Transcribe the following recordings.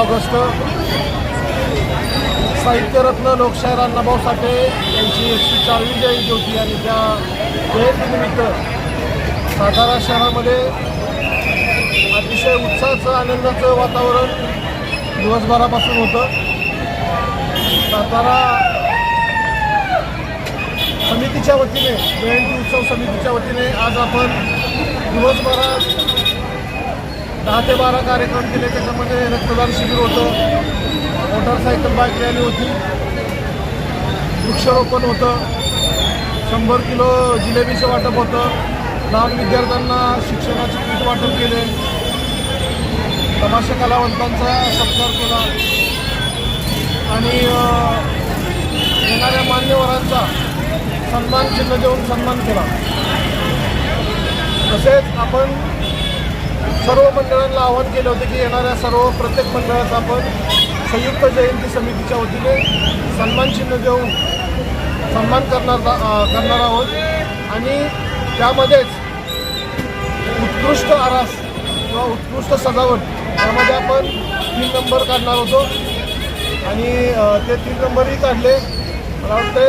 August. साहित्यरत्न लोकशाहीर अण्णाभाऊ साठे यांची एकशे चाळीस जयंती होती आणि त्या जयंतीनिमित्त सातारा शहरामध्ये अतिशय उत्साहाचं आनंदाचं वातावरण दिवसभरापासून होतं. सातारा समितीच्या वतीने जयंती उत्सव समितीच्या वतीने आज आपण दिवसभरात दहा ते बारा कार्यक्रम केले त्याच्यामध्ये रक्तदान शिबिर होतं. मोटरसायकल बाईक रॅली होती. वृक्षारोपण होतं. शंभर किलो जिलेबीचं वाटप होतं. लहान विद्यार्थ्यांना शिक्षणाचे किट वाटप केले. तमाशा कलावंतांचा सत्कार केला. आणि येणाऱ्या मान्यवरांचा सन्मान चिन्ह देऊन सन्मान केला. तसेच आपण सर्व मंडळांना आवाहन केलं होतं की येणाऱ्या सर्व प्रत्येक मंडळाचा आपण संयुक्त जयंती समितीच्या वतीने सन्मान चिन्ह देऊन सन्मान करणार करणार आहोत. आणि त्यामध्येच उत्कृष्ट आरास किंवा उत्कृष्ट सजावट यामध्ये आपण तीन नंबर काढणार होतो. आणि ते तीन नंबरही काढले. मला वाटते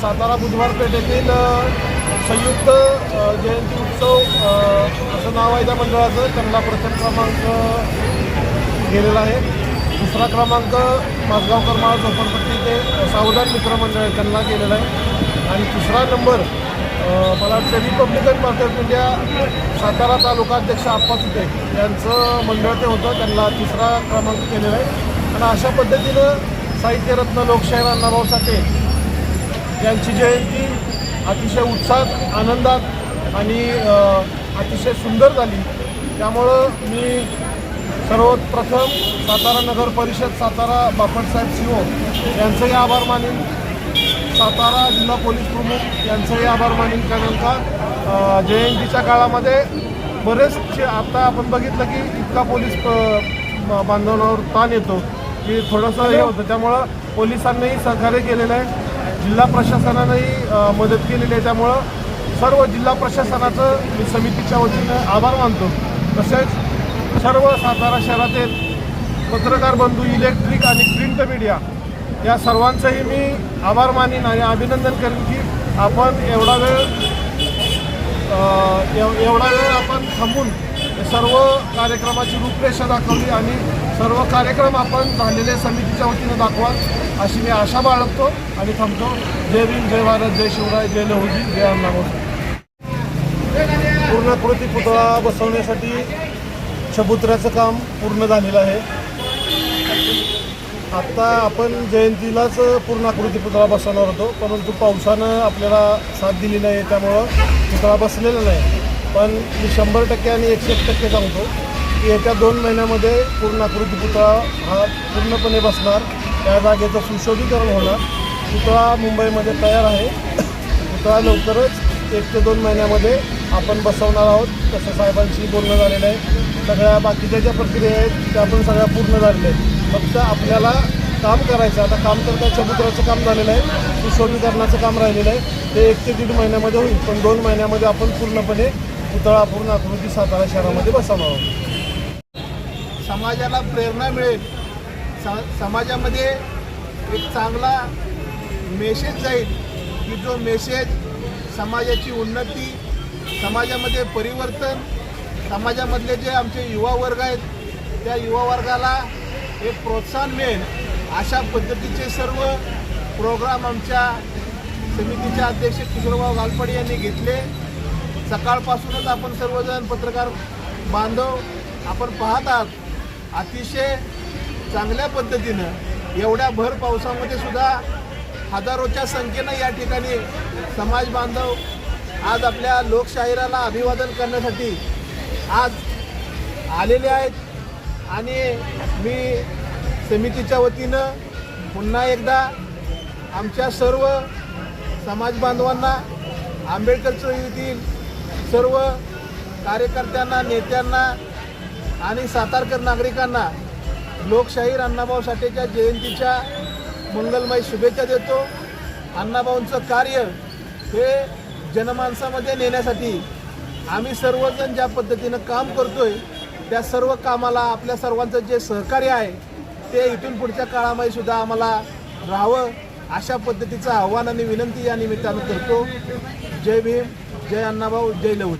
सातारा बुधवार पेठेतील संयुक्त जयंती उत्सव असं नाव आहे त्या मंडळाचं. त्यांना प्रथम क्रमांक गेलेला आहे. दुसरा क्रमांक माझगावकर माळ झोपडपट्टी ते सावधान मित्र मंडळ आहे त्यांना गेलेला आहे. आणि तिसरा नंबर मला वाटतं Republican party of India Satara तालुका अध्यक्ष आप्पा सुटे यांचं मंडळ ते होतं त्यांना तिसरा क्रमांक केलेला आहे. आणि अशा पद्धतीनं साहित्यरत्न लोकशाहीर अण्णाभाऊ साठे यांची जयंती अतिशय उत्साहात आनंदात आणि अतिशय सुंदर झाली. त्यामुळं मी सर्वप्रथम सातारा नगर परिषद सातारा बापटसाहेब सिओ यांचंही आभार मानेन. सातारा जिल्हा पोलीस प्रमुख यांचंही आभार मानेन. कारण का जयंतीच्या काळामध्ये बरेचसे आता आपण बघितलं की इतका पोलीस बांधवांवर ताण येतो की थोडंसं हे होतं. त्यामुळं पोलिसांनाही सहकार्य केलेलं आहे. जिल्हा प्रशासनानंही मदत केलेली आहे. त्यामुळं सर्व जिल्हा प्रशासनाचं मी समितीच्या वतीनं आभार मानतो. तसेच सर्व सातारा शहरातील पत्रकार बंधू इलेक्ट्रिक आणि प्रिंट मीडिया या सर्वांचंही मी आभार मानीन आणि अभिनंदन करेन की आपण एवढा वेळ एव- एवढा वेळ आपण थांबून सर्व कार्यक्रमाची रूपरेषा दाखवली आणि सर्व कार्यक्रम आपण झालेले समितीच्या वतीनं दाखवा अशी मी आशा बाळगतो आणि थांबतो. जय भीम जय भारत जय शिवराय जय लहुजी जय अण्णाभाऊ पूर्णाकृती पुतळा बसवण्यासाठी चबुत्र्याचं काम पूर्ण झालेलं आहे. आत्ता आपण जयंतीलाच पूर्णाकृती पुतळा बसवणार होतो परंतु पावसानं आपल्याला साथ दिली नाही त्यामुळं पुतळा बसलेला नाही. पण मी शंभर टक्के आणि एकशे एक टक्के सांगतो येत्या दोन महिन्यामध्ये पूर्ण आकृती पुतळा हा पूर्णपणे बसणार. त्या जागेचं सुशोभीकरण होणार. पुतळा मुंबईमध्ये तयार आहे. पुतळा लवकरच एक ते दोन महिन्यामध्ये आपण बसवणार आहोत. तसं साहेबांशी बोलणं झालेलं आहे. सगळ्या बाकीच्या ज्या प्रक्रिया आहेत त्या पण सगळ्या पूर्ण झालेल्या आहेत. फक्त आपल्याला काम करायचं आता काम तर त्या चबुतराचं काम झालेलं आहे. सुशोभीकरणाचं काम राहिलेलं आहे. ते एक ते दीड महिन्यामध्ये होईल. पण दोन महिन्यामध्ये आपण पूर्णपणे पुतळा पूर्ण आकृती सातारा शहरामध्ये बसवणार आहोत. समाजाला प्रेरणा मिळेल. सा समाजामध्ये एक चांगला मेसेज जाईल की जो मेसेज समाजाची उन्नती समाजामध्ये परिवर्तन समाजामधले जे आमचे युवा वर्ग आहेत त्या युवा वर्गाला एक प्रोत्साहन मिळेल. अशा पद्धतीचे सर्व प्रोग्राम आमच्या समितीचे अध्यक्ष किशोरभाऊ गालपडे यांनी घेतले. सकाळपासूनच आपण सर्वजण पत्रकार बांधव आपण पाहत आहात. अतिशय चांगल्या पद्धतीनं एवढ्या भर पावसामध्ये सुद्धा हजारोच्या संख्येनं या ठिकाणी समाज बांधव आज आपल्या लोकशाहिराला अभिवादन करण्यासाठी आज आलेले आहेत. आणि मी समितीच्या वतीनं पुन्हा एकदा आमच्या सर्व समाज बांधवांना आंबेडकर चळवळीतील सर्व कार्यकर्त्यांना नेत्यांना आणि सातारकर नागरिकांना लोकशाहीर अण्णाभाऊ साठेच्या जयंतीच्या मंगलमय शुभेच्छा देतो. अण्णाभाऊंचं कार्य हे जनमानसामध्ये नेण्यासाठी आम्ही सर्वजण ज्या पद्धतीनं काम करतोय त्या सर्व कामाला आपल्या सर्वांचं जे सहकार्य आहे ते इथून पुढच्या काळामध्ये सुद्धा आम्हाला राहावं अशा पद्धतीचं आव्हान आणि विनंती या निमित्तानं करतो. जय भीम जय अण्णाभाऊ जय लहू